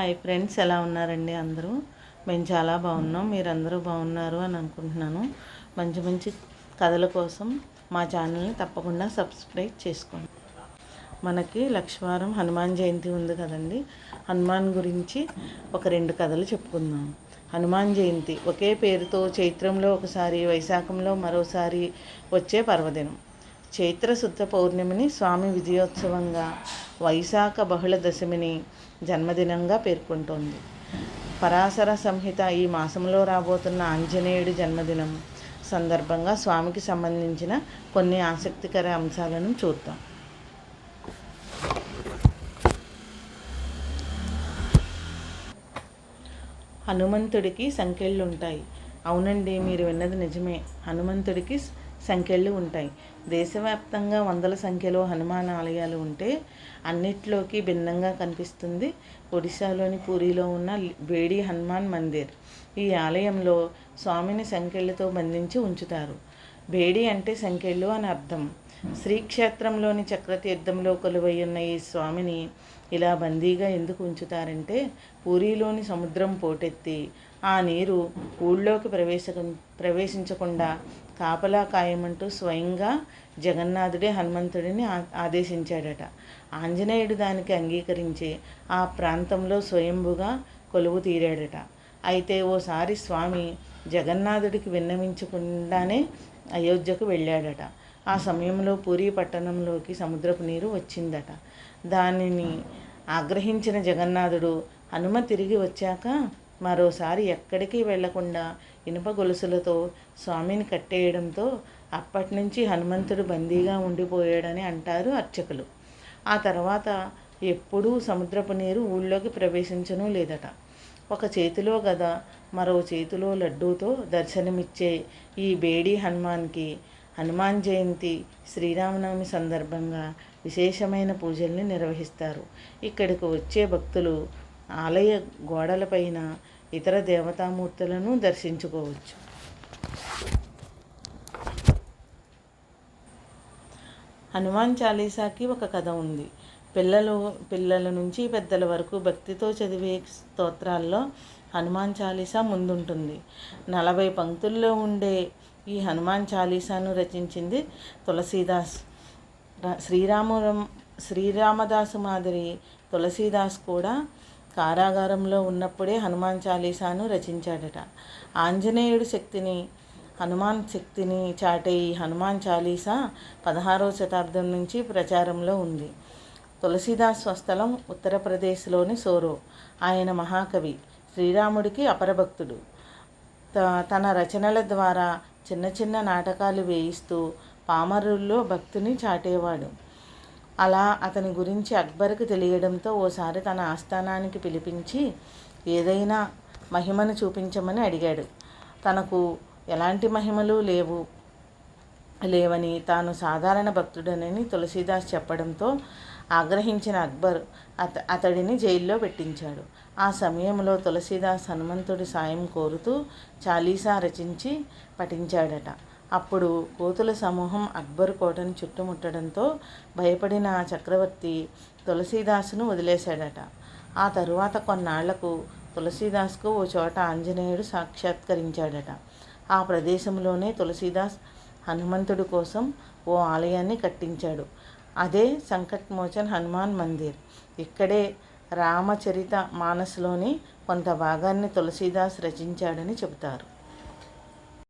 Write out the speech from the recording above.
Hi friends ఎలా ఉన్నారండి అందరూ? మేము చాలా బాగున్నాం మీరందరూ బాగున్నారు అని అనుకుంటున్నాను. మంచి మంచి కథల కోసం మా ఛానల్ని తప్పకుండా సబ్స్క్రైబ్ చేసుకోండి. మనకి లక్షవారం హనుమాన్ జయంతి ఉంది కదండి. హనుమాన్ గురించి ఒక రెండు కథలు చెప్పుకుందాం. హనుమాన్ జయంతి ఒకే పేరుతో చైత్రంలో ఒకసారి వైశాఖంలో మరోసారి వచ్చే పర్వదినం. చైత్రశుద్ధ పౌర్ణమిని స్వామి విజయోత్సవంగా వైశాఖ బహుళ దశమిని జన్మదినంగా పేర్కొంటోంది. పరాశర సంహిత ఈ మాసంలో రాబోతున్న ఆంజనేయుడి జన్మదినం సందర్భంగా స్వామికి సంబంధించిన కొన్ని ఆసక్తికర అంశాలను చూద్దాం. హనుమంతుడికి సంకెళ్ళు ఉంటాయి అవునండి మీరు విన్నది నిజమే. హనుమంతుడికి సంఖ్యలు ఉంటాయి. దేశవ్యాప్తంగా వందల సంఖ్యలో హనుమాన్ ఆలయాలు ఉంటే అన్నిట్లోకి భిన్నంగా కనిపిస్తుంది. ఒడిశాలోని పూరిలో ఉన్న వేడి హనుమాన్ మందిర్. ఈ ఆలయంలో స్వామిని సంఖ్యలతో బంధించి ఉంచుతారు. వేడి అంటే సంఖ్యలు అని అర్థం. శ్రీక్షేత్రంలోని చక్రతీర్థంలో కొలువై ఉన్న ఈ స్వామిని ఇలా బందీగా ఎందుకు ఉంచుతారంటే పూరిలోని సముద్రం పోటెత్తి ఆ నీరు ఊళ్ళోకి ప్రవేశ ప్రవేశించకుండా కాపలా కాయమంటూ స్వయంగా జగన్నాథుడే హనుమంతుడిని ఆదేశించాడట. ఆంజనేయుడు దానికి అంగీకరించి ఆ ప్రాంతంలో స్వయంభుగా కొలువు తీరాడట. అయితే ఓసారి స్వామి జగన్నాథుడికి విన్నవించకుండానే అయోధ్యకు వెళ్ళాడట. ఆ సమయంలో పూరి పట్టణంలోకి సముద్రపు నీరు వచ్చిందట. దానిని ఆగ్రహించిన జగన్నాథుడు హనుమ తిరిగి వచ్చాక మరోసారి ఎక్కడికి వెళ్ళకుండా ఇనుప గొలుసులతో స్వామిని కట్టేయడంతో అప్పటి నుంచి హనుమంతుడు బందీగా ఉండిపోయాడని అంటారు అర్చకులు. ఆ తర్వాత ఎప్పుడూ సముద్రపు నీరు ఊళ్ళోకి ప్రవేశించను లేదట. ఒక చేతిలో గద మరో చేతిలో లడ్డూతో దర్శనమిచ్చే ఈ బేడీ హనుమాన్కి హనుమాన్ జయంతి శ్రీరామనవమి సందర్భంగా విశేషమైన పూజల్ని నిర్వహిస్తారు. ఇక్కడికి వచ్చే భక్తులు ఆలయ గోడలపైన ఇతర దేవతామూర్తులను దర్శించుకోవచ్చు. హనుమాన్ చాలీసాకి ఒక కథ ఉంది. పిల్లలు పిల్లల నుంచి పెద్దల వరకు భక్తితో చదివే స్తోత్రాల్లో హనుమాన్ చాలీసా ముందుంటుంది. నలభై పంక్తుల్లో ఉండే ఈ హనుమాన్ చాలీసాను రచించింది తులసీదాస్. శ్రీరామురం శ్రీరామదాసు మాదిరి తులసీదాస్ కూడా కారాగారంలో ఉన్నప్పుడే హనుమాన్ చాలీసాను రచించాడట. ఆంజనేయుడి శక్తిని హనుమాన్ శక్తిని చాటే ఈ హనుమాన్ చాలీసా పదహారవ శతాబ్దం నుంచి ప్రచారంలో ఉంది. తులసీదాస్ స్వస్థలం ఉత్తరప్రదేశ్లోని సోరో. ఆయన మహాకవి. శ్రీరాముడికి అపరభక్తుడు. తన రచనల ద్వారా చిన్న చిన్న నాటకాలు వేయిస్తూ పామరుల్లో భక్తిని చాటేవాడు. అలా అతని గురించి అక్బర్కి తెలియడంతో ఓసారి తన ఆస్థానానికి పిలిపించి ఏదైనా మహిమను చూపించమని అడిగాడు. తనకు ఎలాంటి మహిమలు లేవు లేవని తాను సాధారణ భక్తుడనని తులసీదాస్ చెప్పడంతో ఆగ్రహించిన అక్బర్ అత అతడిని జైల్లో పెట్టించాడు. ఆ సమయంలో తులసీదాస్ హనుమంతుడి సాయం కోరుతూ చాలీసా రచించి పఠించాడట. అప్పుడు కోతుల సమూహం అక్బర్ కోటను చుట్టుముట్టడంతో భయపడిన చక్రవర్తి తులసీదాసును వదిలేశాడట. ఆ తరువాత కొన్నాళ్ళకు తులసీదాస్కు ఓ చోట ఆంజనేయుడు సాక్షాత్కరించాడట. ఆ ప్రదేశంలోనే తులసీదాస్ హనుమంతుడి కోసం ఓ ఆలయాన్ని కట్టించాడు. అదే సంకట్మోచన్ హనుమాన్ మందిర్. ఇక్కడే రామచరిత మానస్లోని కొంత భాగాన్ని తులసీదాస్ రచించాడని చెబుతారు.